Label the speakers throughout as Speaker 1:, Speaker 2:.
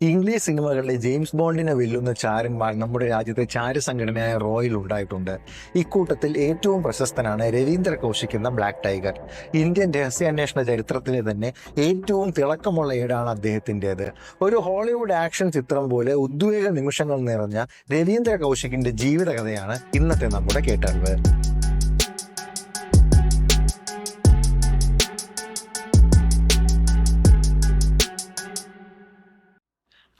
Speaker 1: English സിനിമകളിലെ James ബോണ്ടിനെ വെല്ലുന്ന ചാരന്മാർ നമ്മുടെ രാജ്യത്തെ ചാര സംഘടനയായ റോയിൽ ഉണ്ടായിട്ടുണ്ട്. ഇക്കൂട്ടത്തിൽ ഏറ്റവും പ്രശസ്തനാണ് രവീന്ദ്ര കൗശിക് എന്ന ബ്ലാക്ക് ടൈഗർ. ഇന്ത്യൻ രഹസ്യാന്വേഷണ ചരിത്രത്തിലെ തന്നെ ഏറ്റവും തിളക്കമുള്ള ഏടാണ് അദ്ദേഹത്തിന്റെത്. ഒരു ഹോളിവുഡ് ആക്ഷൻ ചിത്രം പോലെ ഉദ്വേഗ നിമിഷങ്ങൾ നിറഞ്ഞ രവീന്ദ്ര കൗശികിന്റെ ജീവിതകഥയാണ് ഇന്നത്തെ നമ്മുടെ കേട്ടറിവ്.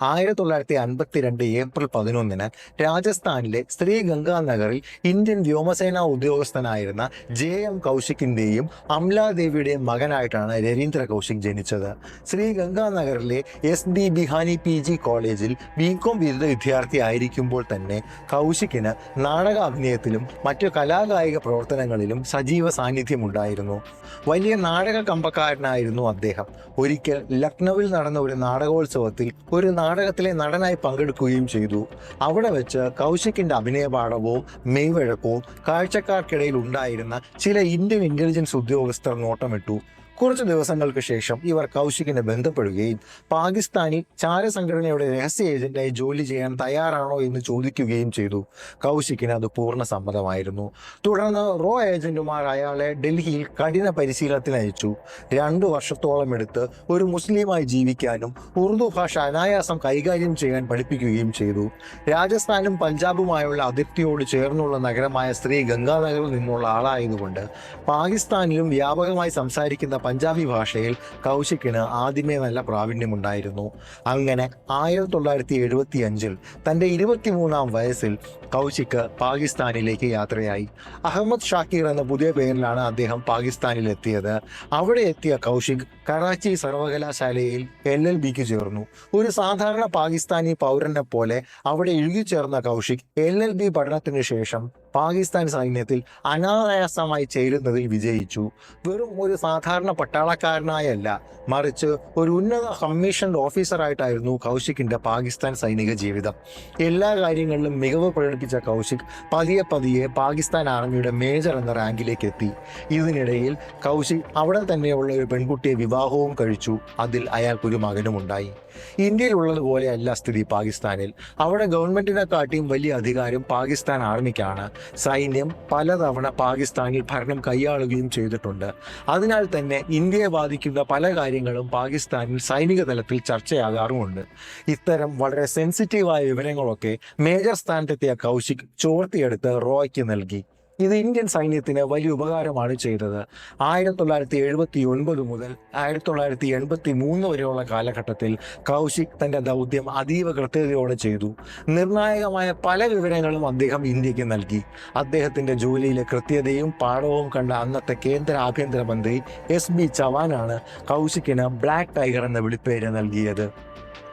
Speaker 1: ആയിരത്തി തൊള്ളായിരത്തി അൻപത്തിരണ്ട് ഏപ്രിൽ പതിനൊന്നിന് രാജസ്ഥാനിലെ ശ്രീ ഗംഗാ നഗറിൽ ഇന്ത്യൻ വ്യോമസേനാ ഉദ്യോഗസ്ഥനായിരുന്ന ജെ എം കൗശിക്കിന്റെയും അംലാദേവിയുടെയും മകനായിട്ടാണ് രവീന്ദ്ര കൗശിക് ജനിച്ചത്. ശ്രീ ഗംഗാ നഗറിലെ S D Bihani P G കോളേജിൽ ബികോം ബിരുദ വിദ്യാർത്ഥി ആയിരിക്കുമ്പോൾ തന്നെ കൗശിക്കിന് നാടക അഭിനയത്തിലും മറ്റു കലാകായിക പ്രവർത്തനങ്ങളിലും സജീവ സാന്നിധ്യമുണ്ടായിരുന്നു. വലിയ നാടക കമ്പക്കാരനായിരുന്നു അദ്ദേഹം. ഒരിക്കൽ ലക്നൌവിൽ നടന്ന ഒരു നാടകോത്സവത്തിൽ ഒരു നാടകത്തിലെ നടനായി പങ്കെടുക്കുകയും ചെയ്തു. അവിടെ വെച്ച് കൗശിക്കിന്റെ അഭിനയപാഠവും മെയ്വഴക്കവും കാഴ്ചക്കാർക്കിടയിൽ ഉണ്ടായിരുന്ന ചില ഇന്ത്യൻ ഇന്റലിജൻസ് ഉദ്യോഗസ്ഥർ നോട്ടമിട്ടു. കുറച്ച് ദിവസങ്ങൾക്ക് ശേഷം ഇവർ കൗശികിനെ ബന്ധപ്പെടുകയും പാകിസ്ഥാനി ചാരസംഘടനയുടെ രഹസ്യ ഏജന്റായി ജോലി ചെയ്യാൻ തയ്യാറാണോ എന്ന് ചോദിക്കുകയും ചെയ്തു. കൗശികിന് അത് പൂർണ സമ്മതമായിരുന്നു. തുടർന്ന് റോ ഏജന്റുമാർ അയാളെ ഡൽഹിയിൽ കഠിന പരിശീലനത്തിന് അയച്ചു. രണ്ടു വർഷത്തോളം എടുത്ത് ഒരു മുസ്ലിമായി ജീവിക്കാനും ഉറുദു ഭാഷ അനായാസം കൈകാര്യം ചെയ്യാൻ പഠിപ്പിക്കുകയും ചെയ്തു. രാജസ്ഥാനും പഞ്ചാബുമായുള്ള അതിർത്തിയോട് ചേർന്നുള്ള നഗരമായ ശ്രീ ഗംഗാനഗറിൽ നിന്നുള്ള ആളായതുകൊണ്ട് പാകിസ്ഥാനിലും വ്യാപകമായി സംസാരിക്കുന്ന പഞ്ചാബി ഭാഷയിൽ കൗശിക്കിന് ആദ്യമേ നല്ല പ്രാവീണ്യമുണ്ടായിരുന്നു. അങ്ങനെ ആയിരത്തി തൊള്ളായിരത്തി എഴുപത്തി അഞ്ചിൽ തന്റെ ഇരുപത്തിമൂന്നാം വയസ്സിൽ കൗശിക്ക് പാകിസ്ഥാനിലേക്ക് യാത്രയായി. അഹമ്മദ് ഷാക്കീർ എന്ന പുതിയ പേരിലാണ് അദ്ദേഹം പാകിസ്ഥാനിലെത്തിയത്. അവിടെ എത്തിയ കൗശിക് കറാച്ചി സർവകലാശാലയിൽ എൽ എൽ ബിക്ക് ചേർന്നു. ഒരു സാധാരണ പാകിസ്ഥാനി പൗരനെ പോലെ അവിടെ ഇഴുകിച്ചേർന്ന കൗശിക് എൽ എൽ ബി പഠനത്തിന് ശേഷം പാകിസ്ഥാൻ സൈന്യത്തിൽ അനായാസമായി ചേരുന്നതിൽ വിജയിച്ചു. വെറും ഒരു സാധാരണ പട്ടാളക്കാരനായല്ല മറിച്ച് ഒരു ഉന്നത കമ്മീഷൻ ഓഫീസറായിട്ടായിരുന്നു കൗശിക്കിന്റെ പാകിസ്ഥാൻ സൈനിക ജീവിതം. എല്ലാ കാര്യങ്ങളിലും മികവ് പ്രകടിപ്പിച്ച കൗശിക് പതിയെ പതിയെ പാകിസ്ഥാൻ ആർമിയുടെ മേജർ എന്ന റാങ്കിലേക്ക് എത്തി. ഇതിനിടയിൽ കൗശിക് അവിടെ തന്നെയുള്ള ഒരു പെൺകുട്ടിയെ വിവാഹവും കഴിച്ചു. അതിൽ അയാൾക്കൊരു മകനുമുണ്ടായി. ഇന്ത്യയിലുള്ളതുപോലെയല്ല സ്ഥിതി പാകിസ്ഥാനിൽ. അവിടെ ഗവൺമെന്റിനെ കാട്ടിയും വലിയ അധികാരം പാകിസ്ഥാൻ ആർമിക്കാണ്. സൈന്യം പലതവണ പാകിസ്ഥാനിൽ ഭരണം കൈയാളുകയും ചെയ്തിട്ടുണ്ട്. അതിനാൽ തന്നെ ഇന്ത്യയെ ബാധിക്കുന്ന പല കാര്യങ്ങളും പാകിസ്ഥാനിൽ സൈനിക തലത്തിൽ ചർച്ചയാകാറുമുണ്ട്. ഇത്തരം വളരെ സെൻസിറ്റീവായ വിവരങ്ങളൊക്കെ മേജർ സ്ഥാനത്തെത്തിയ കൗശിക് ചോർത്തിയെടുത്ത് റോയ്ക്ക് നൽകി. ഇത് ഇന്ത്യൻ സൈന്യത്തിന് വലിയ ഉപകാരമാണ് ചെയ്തത്. ആയിരത്തി തൊള്ളായിരത്തി എഴുപത്തി ഒൻപത് മുതൽ ആയിരത്തി തൊള്ളായിരത്തി എൺപത്തി മൂന്ന് വരെയുള്ള കാലഘട്ടത്തിൽ കൗശിക് തന്റെ ദൗത്യം അതീവ കൃത്യതയോടെ ചെയ്തു. നിർണായകമായ പല വിവരങ്ങളും അദ്ദേഹം ഇന്ത്യയ്ക്ക് നൽകി. അദ്ദേഹത്തിന്റെ ജോലിയിലെ കൃത്യതയും പാഠവും കണ്ട അന്നത്തെ കേന്ദ്ര ആഭ്യന്തരമന്ത്രി എസ് ബി ചവാനാണ് കൗശിക്കിന് ബ്ലാക്ക് ടൈഗർ എന്ന വിളിപ്പേര് നൽകിയത്.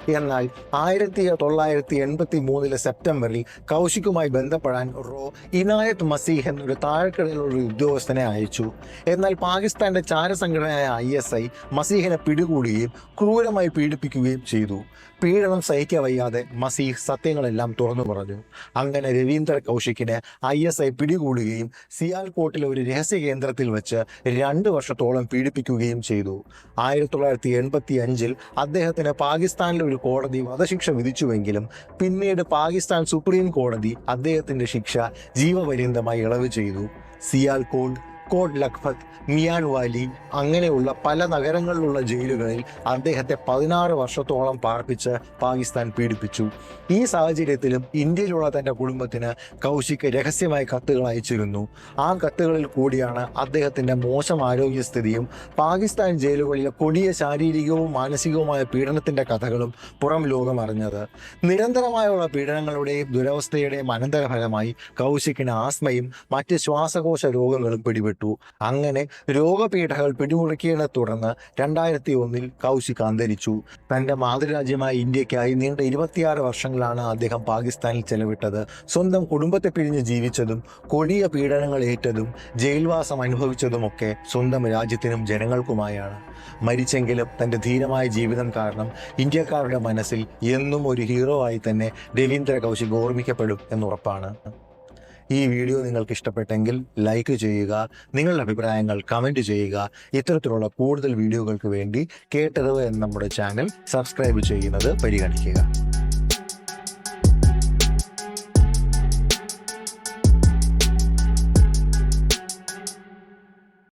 Speaker 1: എന്നാൽ ആയിരത്തി തൊള്ളായിരത്തി എൺപത്തി മൂന്നിലെ സെപ്റ്റംബറിൽ കൗശിക്കുമായി ബന്ധപ്പെടാൻ റോ ഇനായത്ത് മസീഹ് എന്നൊരു താഴെക്കിടയിലുള്ള ഒരു ഉദ്യോഗസ്ഥനെ അയച്ചു. എന്നാൽ പാകിസ്ഥാന്റെ ചാരസംഘടനയായ ഐ എസ് ഐ മസീഹിനെ പിടികൂടുകയും ക്രൂരമായി പീഡിപ്പിക്കുകയും ചെയ്തു. പീഡനം സഹിക്കവയ്യാതെ മസീഹ് സത്യങ്ങളെല്ലാം തുറന്നു പറഞ്ഞു. അങ്ങനെ രവീന്ദ്ര കൗശിക്കിനെ ഐ എസ് ഐ പിടികൂടുകയും സിയാൽകോട്ടിലെ ഒരു രഹസ്യ കേന്ദ്രത്തിൽ വെച്ച് രണ്ട് വർഷത്തോളം പീഡിപ്പിക്കുകയും ചെയ്തു. ആയിരത്തി തൊള്ളായിരത്തി എൺപത്തി അഞ്ചിൽ അദ്ദേഹത്തിന് പാകിസ്ഥാനിലെ ഒരു കോടതി വധശിക്ഷ വിധിച്ചുവെങ്കിലും പിന്നീട് പാകിസ്ഥാൻ സുപ്രീം കോടതി അദ്ദേഹത്തിന്റെ ശിക്ഷ ജീവപര്യന്തമായി ഇളവ് ചെയ്തു. സിയാൽ സിയാൽകോട്ട് കോട്ട് ലഖ്പത് മിയാൻ വാലി അങ്ങനെയുള്ള പല നഗരങ്ങളിലുള്ള ജയിലുകളിൽ അദ്ദേഹത്തെ പതിനാറ് വർഷത്തോളം പാർപ്പിച്ച് പാകിസ്ഥാൻ പീഡിപ്പിച്ചു. ഈ സാഹചര്യത്തിലും ഇന്ത്യയിലുള്ള തന്റെ കുടുംബത്തിന് കൗശിക്ക് രഹസ്യമായി കത്തുകൾ അയച്ചിരുന്നു. ആ കത്തുകളിൽ കൂടിയാണ് അദ്ദേഹത്തിന്റെ മോശം ആരോഗ്യസ്ഥിതിയും പാകിസ്ഥാൻ ജയിലുകളിലെ കൊടിയ ശാരീരികവും മാനസികവുമായ പീഡനത്തിന്റെ കഥകളും പുറം ലോകം അറിഞ്ഞത്. നിരന്തരമായുള്ള പീഡനങ്ങളുടെയും ദുരവസ്ഥയുടെയും അനന്തരഫലമായി കൗശിക്കിന് ആസ്മയും മറ്റ് ശ്വാസകോശ രോഗങ്ങളും പിടിപെട്ടു അങ്ങനെ രോഗപീഠകൾ പിടിമുറുക്കിയതിനെ തുടർന്ന് രണ്ടായിരത്തി ഒന്നിൽ കൗശിക് അന്തരിച്ചു. തന്റെ മാതൃരാജ്യമായ ഇന്ത്യക്കായി നീണ്ട ഇരുപത്തിയാറ് വർഷങ്ങളാണ് അദ്ദേഹം പാകിസ്ഥാനിൽ ചെലവിട്ടത്. സ്വന്തം കുടുംബത്തെ പിരിഞ്ഞ് ജീവിച്ചതും കൊടിയ പീഡനങ്ങൾ ഏറ്റതും ജയിൽവാസം അനുഭവിച്ചതുമൊക്കെ സ്വന്തം രാജ്യത്തിനും ജനങ്ങൾക്കുമായാണ്. മരിച്ചെങ്കിലും തന്റെ ധീരമായ ജീവിതം കാരണം ഇന്ത്യക്കാരുടെ മനസ്സിൽ എന്നും ഒരു ഹീറോ ആയി തന്നെ രവീന്ദ്ര കൗശിക് ഓർമ്മിക്കപ്പെടും എന്നുറപ്പാണ്. ഈ വീഡിയോ നിങ്ങൾക്ക് ഇഷ്ടപ്പെട്ടെങ്കിൽ ലൈക്ക് ചെയ്യുക നിങ്ങളുടെ അഭിപ്രായങ്ങൾ കമന്റ് ചെയ്യുക ഇത്തരത്തിലുള്ള കൂടുതൽ വീഡിയോകൾക്ക് വേണ്ടി കേട്ടറിവ് എന്ന നമ്മുടെ ചാനൽ സബ്സ്ക്രൈബ് ചെയ്യുന്നത് പരിഗണിക്കുക.